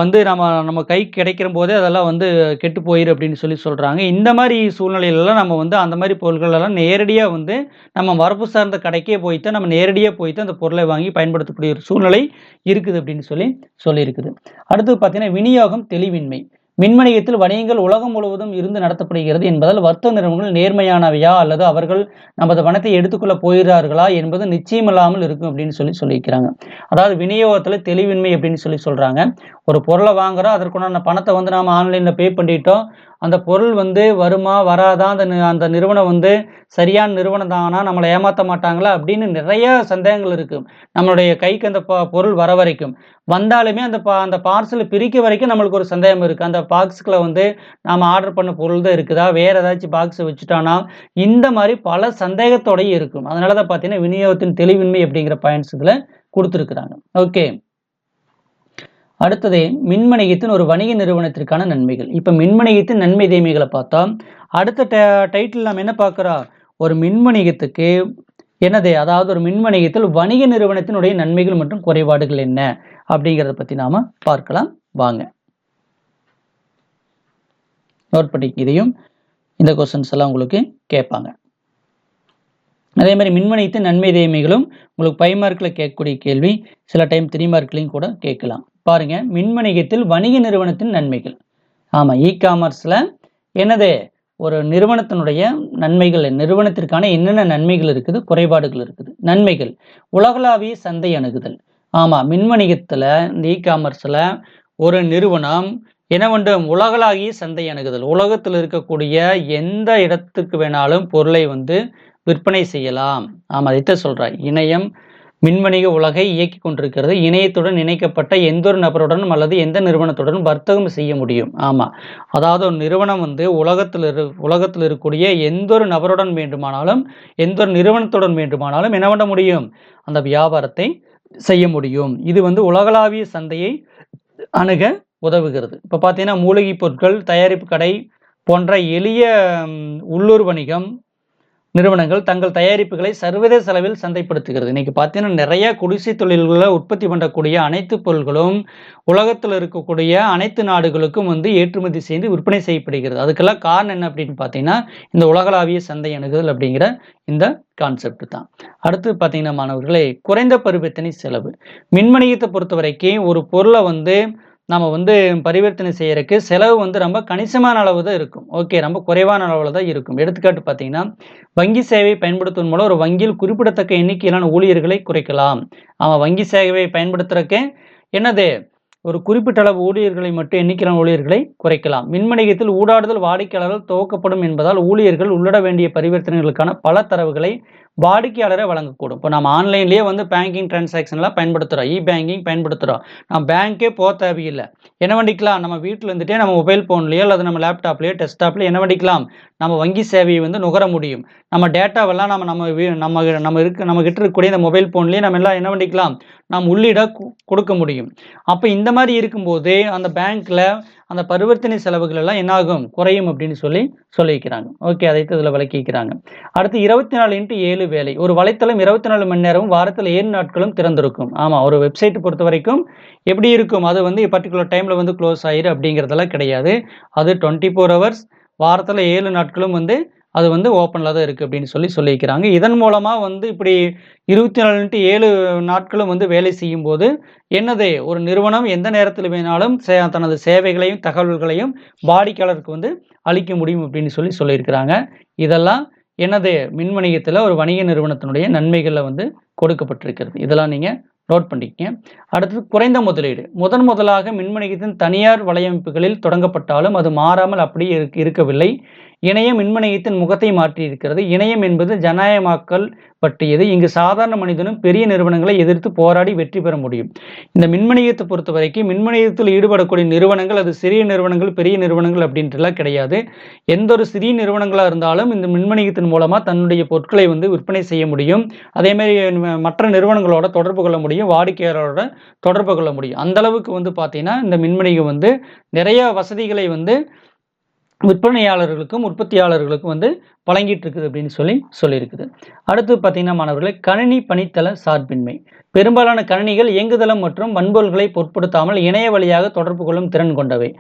A: வந்து நம்ம நம்ம கை கிடைக்கிற போதே அதெல்லாம் வந்து கெட்டு போயிரு அப்படின்னு சொல்லி சொல்கிறாங்க இந்த மாதிரி சூழ்நிலையிலலாம் நம்ம வந்து அந்த மாதிரி பொருட்கள் எல்லாம் நேரடியாக வந்து நம்ம மரபு சார்ந்த கடைக்கே போய்த்து நம்ம நேரடியாக போய்த்து அந்த பொருளை வாங்கி பயன்படுத்தக்கூடிய ஒரு சூழ்நிலை இருக்குது அப்படின்னு சொல்லி சொல்லியிருக்குது. அடுத்து பார்த்தீங்கன்னா விநியோகம் தெளிவின்மை. மின்வணிகத்தில் வணிகங்கள் உலகம் முழுவதும் இருந்து நடத்தப்படுகிறது என்பதால் வர்த்தக நிறுவனங்கள் நேர்மையானவையா அல்லது அவர்கள் நமது பணத்தை எடுத்துக்கொள்ள போகிறார்களா என்பது நிச்சயமில்லாமல் இருக்கும் அப்படின்னு சொல்லி சொல்லியிருக்கிறாங்க. அதாவது விநியோகத்தில் தெளிவின்மை அப்படின்னு சொல்லி சொல்றாங்க. ஒரு பொருளை வாங்குறோம் அதற்குண்டான பணத்தை வந்து நாம் ஆன்லைனில் பே பண்ணிட்டோம் அந்த பொருள் வந்து வருமா வராதா அந்த அந்த நிறுவனம் வந்து சரியான நிறுவனம் தானா நம்மளை ஏமாற்ற மாட்டாங்களா அப்படின்னு நிறைய சந்தேகங்கள் இருக்குது நம்மளுடைய கைக்கு அந்த ப- பொருள் வர வரைக்கும். வந்தாலுமே அந்த பா அந்த பார்சல் பிரிக்க வரைக்கும் நம்மளுக்கு ஒரு சந்தேகம் இருக்குது அந்த பாக்ஸுக்குள்ள வந்து நாம் ஆர்டர் பண்ண பொருள் தான் இருக்குதா வேறு ஏதாச்சும் பாக்ஸ் வச்சுட்டானா இந்த மாதிரி பல சந்தேகத்தோடையும் இருக்கும். அதனால தான் பார்த்தீங்கன்னா விநியோகத்தின் தெளிவின்மை அப்படிங்கிற பாயிண்ட்ஸ் இதில் கொடுத்துருக்குறாங்க. ஓகே அடுத்தது மின்வணிகத்தின் ஒரு வணிக நிறுவனத்திற்கான நன்மைகள். இப்போ மின்வணிகத்தின் நன்மை தீமைகளை பார்த்தா அடுத்த டைட்டில் நாம் என்ன பார்க்குறோம் ஒரு மின்வணிகத்துக்கு என்னது? அதாவது ஒரு மின்வணிகத்தில் வணிக நிறுவனத்தினுடைய நன்மைகள் மற்றும் குறைபாடுகள் என்ன? அப்படிங்கிறத பற்றி நாம் பார்க்கலாம். வாங்க. நோட் பண்ணி இதையும் இந்த கொஸ்டின்ஸ் எல்லாம் உங்களுக்கு கேட்பாங்க. அதே மாதிரி மின்வணிகத்தின் நன்மை தீமைகளும் உங்களுக்கு பை மார்க்கில் கேட்கக்கூடிய கேள்வி சில டைம் த்ரீ மார்க்லையும் கூட கேட்கலாம். பாருங்க மின்வணிகத்தில் வணிக நிறுவனத்தின் நன்மைகள். ஆமாம் இ காமர்ஸில் என்னது? ஒரு நிறுவனத்தினுடைய நன்மைகள் நிறுவனத்திற்கான என்னென்ன நன்மைகள் இருக்குது? குறைபாடுகள் இருக்குது. நன்மைகள். உலகளாவிய சந்தை அணுகுதல். ஆமாம் மின்வணிகத்தில் இந்த இ காமர்ஸில் ஒரு நிறுவனம் என்ன வேண்டும் சந்தை அணுகுதல். உலகத்தில் இருக்கக்கூடிய எந்த இடத்துக்கு வேணாலும் பொருளை வந்து விற்பனை செய்யலாம். ஆமாம் அதைத்தான் சொல்கிறேன் இணையம் மின்வணிக உலகை இயக்கி கொண்டிருக்கிறது. இணையத்துடன் இணைக்கப்பட்ட எந்த ஒரு நபருடனும் அல்லது எந்த நிறுவனத்துடனும் வர்த்தகம் செய்ய முடியும். ஆமாம் அதாவது ஒரு நிறுவனம் வந்து உலகத்தில் இரு உலகத்தில் இருக்கக்கூடிய எந்த ஒரு நபருடன் வேண்டுமானாலும் எந்த ஒரு நிறுவனத்துடன் வேண்டுமானாலும் என்ன பண்ண முடியும்? அந்த வியாபாரத்தை செய்ய முடியும். இது வந்து உலகளாவிய சந்தையை அணுக உதவுகிறது. இப்போ பார்த்தீங்கன்னா மூலிகைப் பொருட்கள் தயாரிப்பு கடை போன்ற எளிய உள்ளூர் வணிகம் நிறுவனங்கள் தங்கள் தயாரிப்புகளை சர்வதேச அளவில் சந்தைப்படுத்துகிறது. இன்னைக்கு பார்த்தீங்கன்னா நிறைய குடிசை தொழில்களை உற்பத்தி பண்ணக்கூடிய அனைத்து பொருட்களும் உலகத்தில் இருக்கக்கூடிய அனைத்து நாடுகளுக்கும் வந்து ஏற்றுமதி செய்து விற்பனை செய்யப்படுகிறது. அதுக்கெல்லாம் காரணம் என்ன அப்படின்னு பார்த்தீங்கன்னா இந்த உலகளாவிய சந்தை அணுகுதல் அப்படிங்கிற இந்த கான்செப்ட் தான். அடுத்து பார்த்தீங்கன்னா மாணவர்களே குறைந்த பரிவர்த்தனை செலவு. மின்வணிகத்தை பொறுத்த வரைக்கும் ஒரு பொருளை வந்து நம்ம வந்து பரிவர்த்தனை செய்யறதுக்கு செலவு வந்து ரொம்ப கணிசமான அளவு தான் இருக்கும். ஓகே ரொம்ப குறைவான அளவில் தான் இருக்கும். எடுத்துக்காட்டு பார்த்தீங்கன்னா வங்கி சேவை பயன்படுத்துவதன் மூலம் ஒரு வங்கியில் குறிப்பிடத்தக்க எண்ணிக்கையிலான ஊழியர்களை குறைக்கலாம். அவன் வங்கி சேவையை பயன்படுத்துறதுக்கு என்னது? ஒரு குறிப்பிட்ட அளவு ஊழியர்களை மட்டும் எண்ணிக்கையிலான ஊழியர்களை குறைக்கலாம். மின்வணிகத்தில் ஊடாடுதல் வாடிக்கையாளர்கள் துவக்கப்படும் என்பதால் ஊழியர்கள் உள்ளிட வேண்டிய பரிவர்த்தனைகளுக்கான பல தரவுகளை வாடிக்கையாளரை வழங்கக்கூடும். இப்போ நம்ம ஆன்லைன்லேயே வந்து பேங்கிங் டிரான்சாக்ஷன்லாம் பயன்படுத்துகிறோம் இ பேங்கிங் பயன்படுத்துகிறோம் நம்ம பேங்க்கே போக தேவையில்லை. என்ன பண்ணிக்கலாம் நம்ம வீட்டில் இருந்துகிட்டே நம்ம மொபைல் ஃபோன்லேயோ அல்லது நம்ம லேப்டாப்லேயோ டெஸ்க்டாப்லேயோ என்ன பண்ணிக்கலாம் நம்ம வங்கி சேவையை வந்து நுகர முடியும். நம்ம டேட்டாவெல்லாம் நம்ம நம்ம வீ- நம்ம நம்ம இருக்க நம்ம கிட்ட இருக்கக்கூடிய இந்த மொபைல் ஃபோன்லேயே நம்ம எல்லாம் என்ன பண்ணிக்கலாம் நாம் உள்ளிட கொடுக்க முடியும். அப்போ இந்த மாதிரி இருக்கும்போது அந்த பேங்க்கில் அந்த பரிவர்த்தனை செலவுகள் எல்லாம் என்னாகும்? குறையும் அப்படின்னு சொல்லி சொல்லியிருக்கிறாங்க. ஓகே அதை இதில் விளக்கிக்கிறாங்க அடுத்து இருபத்தி நாலு இன்ட்டு ஏழு வேலை. ஒரு வலைத்தளம் இருபத்தி நாலு மணி நேரமும் வாரத்தில் ஏழு நாட்களும் திறந்திருக்கும். ஆமாம் ஒரு வெப்சைட் பொறுத்த வரைக்கும் எப்படி இருக்கும்? அது வந்து பர்டிகுலர் டைமில் வந்து க்ளோஸ் ஆயிரு அப்படிங்கிறதெல்லாம் கிடையாது. அது டுவெண்ட்டி ஃபோர் ஹவர்ஸ் வாரத்தில் ஏழு நாட்களும் வந்து அது வந்து ஓப்பனில் தான் இருக்குது அப்படின்னு சொல்லி சொல்லியிருக்கிறாங்க. இதன் மூலமாக வந்து இப்படி இருபத்தி நாலு இன்ட்டு ஏழு நாட்களும் வந்து வேலை செய்யும்போது என்னது? ஒரு நிறுவனம் எந்த நேரத்தில் வேணாலும் சே தனது சேவைகளையும் தகவல்களையும் வாடிக்கையாளருக்கு வந்து அளிக்க முடியும் அப்படின்னு சொல்லி சொல்லியிருக்கிறாங்க. இதெல்லாம் என்னது? மின் வணிகத்தில் ஒரு வணிக நிறுவனத்தினுடைய நன்மைகளில் வந்து கொடுக்கப்பட்டிருக்கிறது. இதெல்லாம் நீங்கள் நோட் பண்ணிக்கங்க. அடுத்தது குறைந்த முதலீடு. முதன் முதலாக மின்வணிகத்தின் தனியார் வலையமைப்புகளில் தொடங்கப்பட்டாலும் அது மாறாமல் அப்படியே இருக்க இருக்கவில்லை. இணையம் மின்மனையத்தின் முகத்தை மாற்றியிருக்கிறது. இணையம் என்பது ஜனநாயகமாக்கல் பற்றியது. இங்கு சாதாரண மனிதனும் பெரிய நிறுவனங்களை எதிர்த்து போராடி வெற்றி பெற முடியும். இந்த மின்மணியத்தை பொறுத்த வரைக்கும் மின்மணியத்தில் ஈடுபடக்கூடிய நிறுவனங்கள் அது சிறிய நிறுவனங்கள் பெரிய நிறுவனங்கள் அப்படின்றலாம் கிடையாது. எந்த ஒரு சிறிய நிறுவனங்களாக இருந்தாலும் இந்த மின்வணிகத்தின் மூலமாக தன்னுடைய பொருட்களை வந்து விற்பனை செய்ய முடியும். அதேமாதிரி மற்ற நிறுவனங்களோட தொடர்பு கொள்ள முடியும். வாடிக்கையாளரோட தொடர்பு கொள்ள முடியும். அந்த அளவுக்கு வந்து பார்த்தீங்கன்னா இந்த மின்மணிகம் வந்து நிறைய வசதிகளை வந்து விற்பனையாளர்களுக்கும் உற்பத்தியாளர்களுக்கும் வந்து வழங்கிட்டு இருக்குது அப்படின்னு சொல்லி சொல்லியிருக்குது. அடுத்து பார்த்தீங்கன்னா மாணவர்களே கணினி பணித்தள சார்பின்மை. பெரும்பாலான கணினிகள் இயங்குதளம் மற்றும் வன்பொருள்களை பொருட்படுத்தாமல் இணைய வழியாக தொடர்பு கொள்ளும் திறன் கொண்டவை.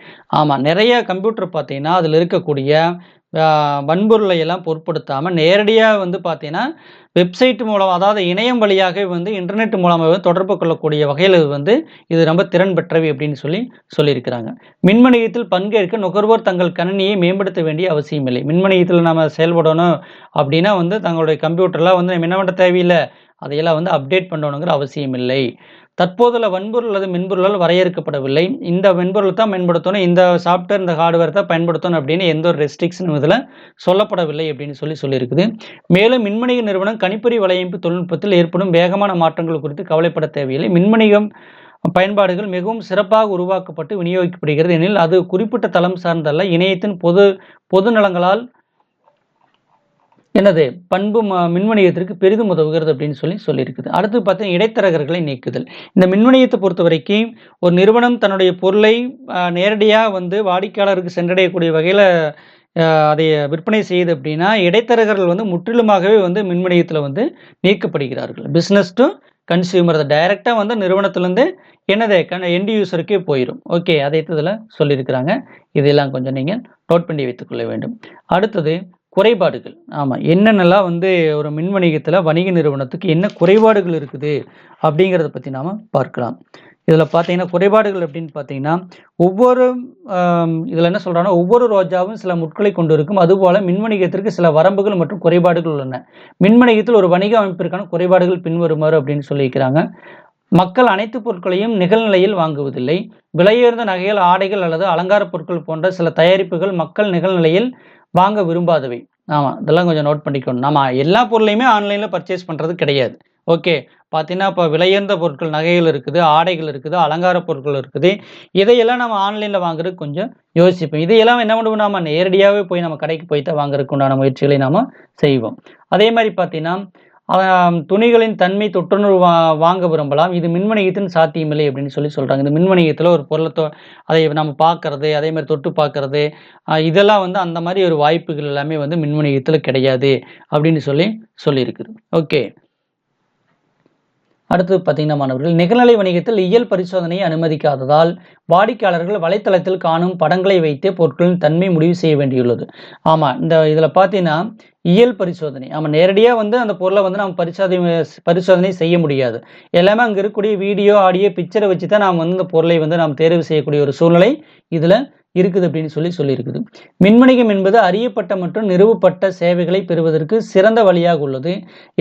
A: ஆமாம் நிறைய கம்ப்யூட்டர் பார்த்தீங்கன்னா அதில் இருக்கக்கூடிய வன்பொருளை எல்லாம் பொருட்படுத்தாமல் நேரடியாக வந்து பார்த்தீங்கன்னா வெப்சைட் மூலம் அதாவது இணையம் வழியாக வந்து இன்டர்நெட் மூலமாக தொடர்பு கொள்ளக்கூடிய வகையில் வந்து இது ரொம்ப திறன் பெற்றவை அப்படின்னு சொல்லி சொல்லியிருக்கிறாங்க. மின்மணியத்தில் பங்கேற்க நுகர்வோர் தங்கள் கணினியை மேம்படுத்த வேண்டிய அவசியம் இல்லை மின்மணியத்தில் நம்ம செயல்படணும் அப்படின்னா வந்து தங்களுடைய கம்ப்யூட்டர்லாம் வந்து என்ன பண்ண தேவையில்லை? அதையெல்லாம் வந்து அப்டேட் பண்ணணுங்கிற அவசியம் இல்லை தற்போதுள்ள வன்பொருள் அல்லது மென்பொருளால் வரையறுக்கப்படவில்லை. இந்த மென்பொருள் தான் பயன்படுத்தணும். இந்த சாஃப்ட்வேர் இந்த ஹார்ட்வேர் தான் பயன்படுத்தணும் அப்படின்னு எந்த ஒரு ரெஸ்ட்ரிக்ஷனும் இதில் சொல்லப்படவில்லை அப்படின்னு சொல்லி சொல்லியிருக்குது. மேலும் மின்மணிக நிறுவனம் கணிப்பொறி வலையமைப்பு தொழில்நுட்பத்தில் ஏற்படும் வேகமான மாற்றங்கள் குறித்து கவலைப்பட தேவையில்லை. மின்மணிகம் பயன்பாடுகள் மிகவும் சிறப்பாக உருவாக்கப்பட்டு விநியோகிக்கப்படுகிறது. எனில் அது குறிப்பிட்ட தளம் சார்ந்தல்ல. இணையத்தின் பொது பொது நலங்களால் என்னது பண்பு மின்வணிகத்திற்கு பெரிதும் உதவுகிறது அப்படின்னு சொல்லி சொல்லியிருக்குது. அடுத்து பார்த்தீங்கன்னா இடைத்தரகர்களை நீக்குதல். இந்த மின்வணிகத்தை பொறுத்த வரைக்கும் ஒரு நிறுவனம் தன்னுடைய பொருளை நேரடியாக வந்து வாடிக்கையாளருக்கு சென்றடையக்கூடிய வகையில் அதை விற்பனை செய்யுது அப்படின்னா இடைத்தரகர்கள் வந்து முற்றிலுமாகவே வந்து மின்வணிகத்தில் வந்து நீக்கப்படுகிறார்கள். பிஸ்னஸ் டு கன்சியூமர் அதை டைரெக்டாக வந்து நிறுவனத்துலேருந்து என்னது கண் எண்டு யூசருக்கே போயிடும் ஓகே அதை இதில் சொல்லியிருக்கிறாங்க. இதெல்லாம் கொஞ்சம் நீங்கள் நோட் பண்ணி வைத்துக்கொள்ள வேண்டும். அடுத்தது குறைபாடுகள். ஆமாம் என்னென்னலாம் வந்து ஒரு மின் வணிகத்தில் வணிக நிறுவனத்துக்கு என்ன குறைபாடுகள் இருக்குது அப்படிங்கிறத பற்றி நாம் பார்க்கலாம். இதில் பார்த்தீங்கன்னா குறைபாடுகள் அப்படின்னு பார்த்தீங்கன்னா ஒவ்வொரு இதில் என்ன சொல்கிறாங்கன்னா ஒவ்வொரு ரோஜாவும் சில முட்களை கொண்டு இருக்கும். அதுபோல் மின் வணிகத்திற்கு சில வரம்புகள் மற்றும் குறைபாடுகள் உள்ளன. மின் வணிகத்தில் ஒரு வணிக அமைப்பிற்கான குறைபாடுகள் பின்வருமாறு அப்படின்னு சொல்லியிருக்கிறாங்க. மக்கள் அனைத்து பொருட்களையும் நிகழ்நிலையில் வாங்குவதில்லை. விலையுயர்ந்த நகைகள் ஆடைகள் அல்லது அலங்கார பொருட்கள் போன்ற சில தயாரிப்புகள் மக்கள் நிகழ்நிலையில் வாங்க விரும்பாதவை. ஆமாம் இதெல்லாம் கொஞ்சம் நோட் பண்ணிக்கணும். நம்ம எல்லா பொருளையுமே ஆன்லைனில் பர்ச்சேஸ் பண்ணுறது கிடையாது. ஓகே பார்த்தீங்கன்னா இப்போ விலையுயர்ந்த பொருட்கள் நகைகள் இருக்குது ஆடைகள் இருக்குது அலங்கார பொருட்கள் இருக்குது. இதையெல்லாம் நம்ம ஆன்லைனில் வாங்குறதுக்கு கொஞ்சம் யோசிப்போம். இதையெல்லாம் என்ன பண்ணுவோம்? நம்ம நேரடியாகவே போய் நம்ம கடைக்கு போய் தான் வாங்குறதுக்கு உண்டான முயற்சிகளை நாம் செய்வோம். அதே மாதிரி பார்த்தீங்கன்னா துணிகளின் தன்மை தொற்றுநோய் வா வாங்க விரும்பலாம். இது மின்வணிகத்தின் சாத்தியமில்லை அப்படின்னு சொல்லி சொல்கிறாங்க இந்த மின்வணிகத்தில் ஒரு பொருளை அதை நம்ம பார்க்கறது அதே மாதிரி தொட்டு பார்க்கறது இதெல்லாம் வந்து அந்த மாதிரி ஒரு வாய்ப்புகள் எல்லாமே வந்து மின்வணிகத்தில் கிடையாது அப்படின்னு சொல்லி சொல்லியிருக்குது. ஓகே. அடுத்து பார்த்தீங்கன்னா மாணவர்கள் நிகழ்நிலை வணிகத்தில் இயல் பரிசோதனையை அனுமதிக்காததால் வாடிக்கையாளர்கள் வலைத்தளத்தில் காணும் படங்களை வைத்தே பொருட்களின் தன்மை முடிவு செய்ய வேண்டியுள்ளது. ஆமாம் இந்த இதில் பார்த்தீங்கன்னா இயல் பரிசோதனை. ஆமாம் நேரடியாக வந்து அந்த பொருளை வந்து நம்ம பரிசோதனை பரிசோதனை செய்ய முடியாது. எல்லாமே அங்கே இருக்கக்கூடிய வீடியோ ஆடியோ பிக்சரை வச்சு தான் நாம் வந்து இந்த பொருளை வந்து நாம் தேர்வு செய்யக்கூடிய ஒரு சூழ்நிலை இதில் இருக்குது அப்படின்னு சொல்லி சொல்லியிருக்குது. மின்வணிகம் என்பது அறியப்பட்ட மற்றும் நிறுவப்பட்ட சேவைகளை பெறுவதற்கு சிறந்த வழியாக உள்ளது.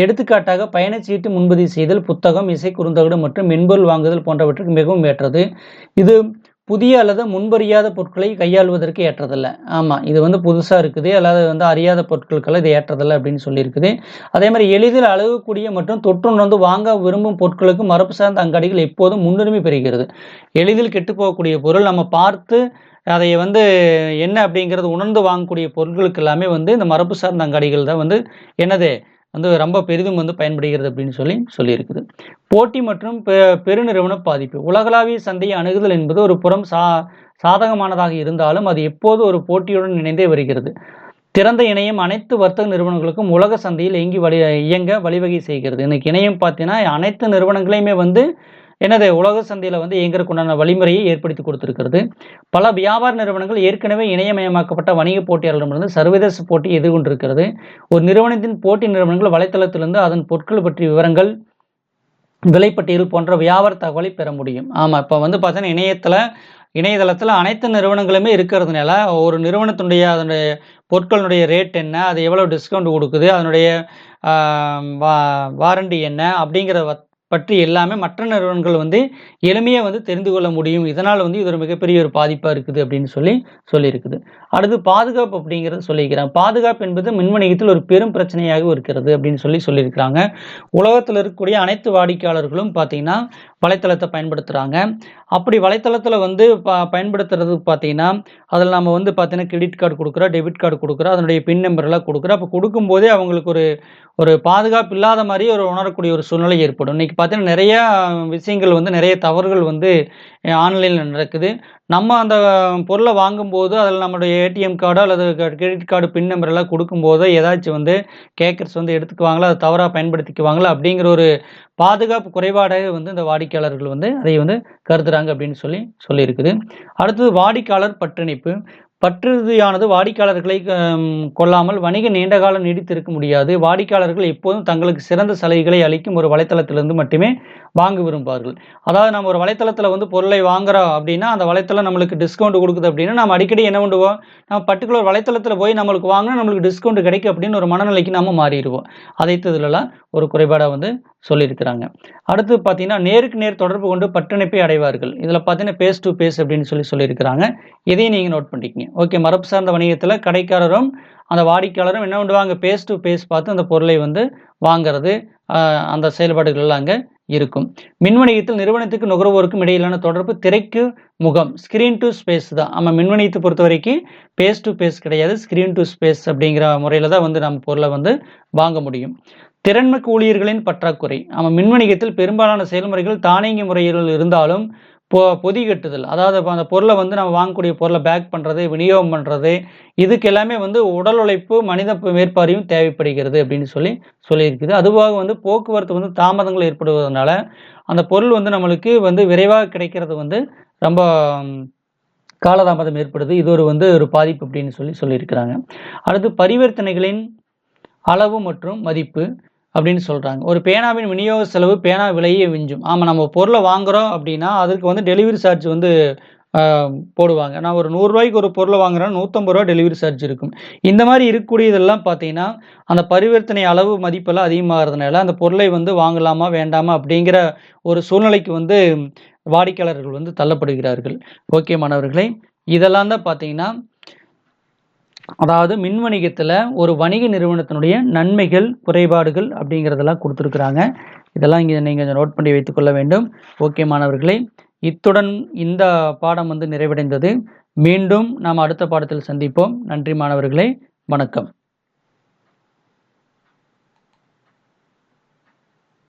A: எடுத்துக்காட்டாக பயணச்சீட்டு முன்பதிவு செய்தல் புத்தகம் இசை குறுந்தகடு மற்றும் மென்பொருள் வாங்குதல் போன்றவற்றுக்கு மிகவும் ஏற்றது. இது புதிய அல்லது முன்பறியாத பொருட்களை கையாள்வதற்கு ஏற்றதில்ல. ஆமாம் இது வந்து புதுசாக இருக்குது. அல்லது வந்து அறியாத பொருட்களுக்கெல்லாம் இது ஏற்றதில்லை அப்படின்னு சொல்லியிருக்குது. அதே மாதிரி எளிதில் அழகக்கூடிய மற்றும் தொற்றுணர்ந்து வாங்க விரும்பும் பொருட்களுக்கு மரபு சார்ந்த அங்காடிகள் எப்போதும் முன்னுரிமை பெறுகிறது. எளிதில் கெட்டு போகக்கூடிய பொருள் நம்ம பார்த்து அதை வந்து என்ன அப்படிங்கிறது உணர்ந்து வாங்கக்கூடிய பொருட்களுக்கு எல்லாமே வந்து இந்த மரபு சார்ந்த அங்காடிகள் தான் வந்து என்னது? வந்து ரொம்ப பெரிதும் வந்து பயன்படுகிறது அப்படின்னு சொல்லி சொல்லியிருக்குது. போட்டி மற்றும் பெ பெருநிறுவன பாதிப்பு. உலகளாவிய சந்தையை அணுகுதல் என்பது ஒரு புறம் சா சாதகமானதாக இருந்தாலும் அது எப்போது ஒரு போட்டியுடன் இணைந்தே வருகிறது. திறந்த இணையம் அனைத்து வர்த்தக நிறுவனங்களுக்கும் உலக சந்தையில் இயங்கி வழி இயங்க வழிவகை செய்கிறது. இன்னைக்கு இணையம் பார்த்தீங்கன்னா அனைத்து நிறுவனங்களையுமே வந்து எனது உலக சந்தையில் வந்து இயங்குறதுக்குண்டான வழிமுறையை ஏற்படுத்தி கொடுத்துருக்கிறது. பல வியாபார நிறுவனங்கள் ஏற்கனவே இணையமயமாக்கப்பட்ட வணிக போட்டியாளர்களிடமிருந்து சர்வதேச போட்டி எதிர்கொண்டிருக்கிறது. ஒரு நிறுவனத்தின் போட்டி நிறுவனங்கள் வலைத்தளத்திலிருந்து அதன் பொருட்கள் பற்றிய விவரங்கள் விலைப்பட்டியல் போன்ற வியாபார தகவலை பெற முடியும். ஆமாம் இப்போ வந்து பார்த்தீங்கன்னா இணையத்தில் இணையதளத்தில் அனைத்து நிறுவனங்களுமே இருக்கிறதுனால ஒரு நிறுவனத்தினுடைய அதனுடைய பொருட்களுடைய ரேட் என்ன அது எவ்வளோ டிஸ்கவுண்ட் கொடுக்குது அதனுடைய வாரண்டி என்ன அப்படிங்கிற பற்றி எல்லாமே மற்ற நிறுவனங்கள் வந்து எளிமையாக வந்து தெரிந்து கொள்ள முடியும். இதனால் வந்து இது ஒரு மிகப்பெரிய ஒரு பாதிப்பாக இருக்குது அப்படின்னு சொல்லி சொல்லியிருக்குது. அடுத்து பாதுகாப்பு அப்படிங்கிறத சொல்லியிருக்கிறாங்க. பாதுகாப்பு என்பது மின்வணிகத்தில் ஒரு பெரும் பிரச்சனையாக இருக்கிறது அப்படின்னு சொல்லி சொல்லியிருக்கிறாங்க. உலகத்தில் இருக்கக்கூடிய அனைத்து வாடிக்கையாளர்களும் பார்த்தீங்கன்னா வலைத்தளத்தை பயன்படுத்துகிறாங்க அப்படி வலைத்தளத்தில் வந்து ப பயன்படுத்துறது பார்த்தீங்கன்னா அதில் நம்ம வந்து பார்த்தீங்கன்னா கிரெடிட் கார்டு கொடுக்குறோம் டெபிட் கார்டு கொடுக்குறோம் அதனுடைய பின் நம்பர்லாம் கொடுக்குறோம். அப்போ கொடுக்கும்போதே அவங்களுக்கு ஒரு ஒரு பாதுகாப்பு இல்லாத மாதிரி ஒரு உணரக்கூடிய ஒரு சூழ்நிலை ஏற்படும். இன்றைக்கி பார்த்தீங்கன்னா நிறையா விஷயங்கள் வந்து நிறைய தவறுகள் வந்து ஆன்லைனில் நடக்குது. நம்ம அந்த பொருளை வாங்கும்போது அதில் நம்மளுடைய ஏடிஎம் கார்டோ அல்லது கிரெடிட் கார்டு பின் நம்பர் எல்லாம் கொடுக்கும்போதோ ஏதாச்சும் வந்து கேக்கர்ஸ் வந்து எடுத்துக்குவாங்களா அதை தவறாக பயன்படுத்திக்குவாங்களா அப்படிங்கிற ஒரு பாதுகாப்பு குறைபாடாக வந்து இந்த வாடிக்கையாளர்கள் வந்து அதை வந்து கருதுறாங்க அப்படின்னு சொல்லி சொல்லியிருக்குது. அடுத்தது வாடிக்கையாளர் பட்டணிப்பு பற்றுறுதியானது வாடிக்கையாளர்களை கொள்ளாமல் வணிக நீண்ட காலம் நீடித்திருக்க முடியாது. வாடிக்கையாளர்கள் எப்போதும் தங்களுக்கு சிறந்த சலுகைகளை அளிக்கும் ஒரு வலைத்தளத்திலிருந்து மட்டுமே வாங்க விரும்புவார்கள். அதாவது நம்ம ஒரு வலைத்தளத்தில் வந்து பொருளை வாங்குறோம் அப்படின்னா அந்த வலைத்தளம் நம்மளுக்கு டிஸ்கவுண்ட் கொடுக்குது அப்படின்னா நம்ம அடிக்கடி என்ன பண்ணுவோம்? நம்ம பர்டிகுலர் வலைத்தளத்தில் போய் நம்மளுக்கு வாங்கினா நம்மளுக்கு டிஸ்கவுண்ட் கிடைக்கும் அப்படின்னு ஒரு மனநிலைக்கு நம்ம மாறிடுவோம். அதைத்ததுலலாம் ஒரு குறைபாடாக வந்து சொல்லியிருக்கிறாங்க. அடுத்து பார்த்தீங்கன்னா நேருக்கு நேர் தொடர்பு கொண்டு பற்றிணைப்பை அடைவார்கள். இதில் பார்த்தீங்கன்னா பேஸ் டு பேஸ் அப்படின்னு சொல்லி சொல்லியிருக்கிறாங்க. இதையும் நீங்கள் நோட் பண்ணிக்கங்க. ஓகே மரபு சார்ந்த வணிகத்தில் கடைக்காரரும் அந்த வாடிக்கையாளரும் என்ன பண்ணுவாங்க பேஸ் டு பேஸ் பார்த்து அந்த பொருளை வந்து வாங்குறது அந்த செயல்பாடுகள்லாம் அங்கே இருக்கும். மின் வணிகத்தில் நிறுவனத்துக்கு நுகர்வோருக்கும் இடையிலான தொடர்பு திரைக்கு முகம் ஸ்கிரீன் டு ஸ்பேஸ் தான். நம்ம மின் வணிகத்தை பொறுத்த வரைக்கும் பேஸ் டு பேஸ் கிடையாது ஸ்கிரீன் டு ஸ்பேஸ் அப்படிங்கிற முறையில் தான் வந்து நம்ம பொருளை வந்து வாங்க முடியும். திறன்மிக்க ஊழியர்களின் பற்றாக்குறை. நம்ம மின் வணிகத்தில் பெரும்பாலான செயல்முறைகள் தானியங்கி முறையில் இருந்தாலும் பொ பொதிகட்டுதல் அதாவது இப்போ அந்த பொருளை வந்து நம்ம வாங்கக்கூடிய பொருளை பேக் பண்ணுறது விநியோகம் பண்ணுறது இதுக்கு எல்லாமே வந்து உடல் உழைப்பு மனித மேற்பார்வையும் தேவைப்படுகிறது அப்படின்னு சொல்லி சொல்லியிருக்குது. அதுபோக வந்து போக்குவரத்து வந்து தாமதங்கள் ஏற்படுவதனால அந்த பொருள் வந்து நம்மளுக்கு வந்து விரைவாக கிடைக்கிறது வந்து ரொம்ப காலதாமதம் ஏற்படுது. இது ஒரு வந்து ஒரு பாதிப்பு அப்படின்னு சொல்லி சொல்லியிருக்கிறாங்க. அடுத்து பரிவர்த்தனைகளின் அளவு மற்றும் மதிப்பு. அப்படின்னு சொல்கிறாங்க ஒரு பேனாவின் விநியோக செலவு பேனா விலையை விஞ்சும். ஆமாம் நம்ம பொருளை வாங்குறோம் அப்படின்னா அதுக்கு வந்து டெலிவரி சார்ஜ் வந்து போடுவாங்க. நான் ஒரு நூறுரூவாய்க்கு ஒரு பொருளை வாங்குறேன் நூற்றம்பது ரூபா டெலிவரி சார்ஜ் இருக்கும். இந்த மாதிரி இருக்கக்கூடியதெல்லாம் பார்த்தீங்கன்னா அந்த பரிவர்த்தனை அளவு மதிப்பெல்லாம் அதிகமாகிறதுனால அந்த பொருளை வந்து வாங்கலாமா வேண்டாமா அப்படிங்கிற ஒரு சூழ்நிலைக்கு வந்து வாடிக்கையாளர்கள் வந்து தள்ளப்படுகிறார்கள். ஓகே மாணவர்களே. இதெல்லாம் தான் பார்த்தீங்கன்னா அதாவது மின் வணிகத்தில் ஒரு வணிக நிறுவனத்தினுடைய நன்மைகள் குறைபாடுகள் அப்படிங்கிறதெல்லாம் கொடுத்துருக்குறாங்க. இதெல்லாம் இங்கே நீங்கள் நோட் பண்ணி வைத்துக்கொள்ள வேண்டும். ஓகே மாணவர்களே இத்துடன் இந்த பாடம் வந்து நிறைவடைந்தது. மீண்டும் நாம் அடுத்த பாடத்தில் சந்திப்போம். நன்றி மாணவர்களே வணக்கம்.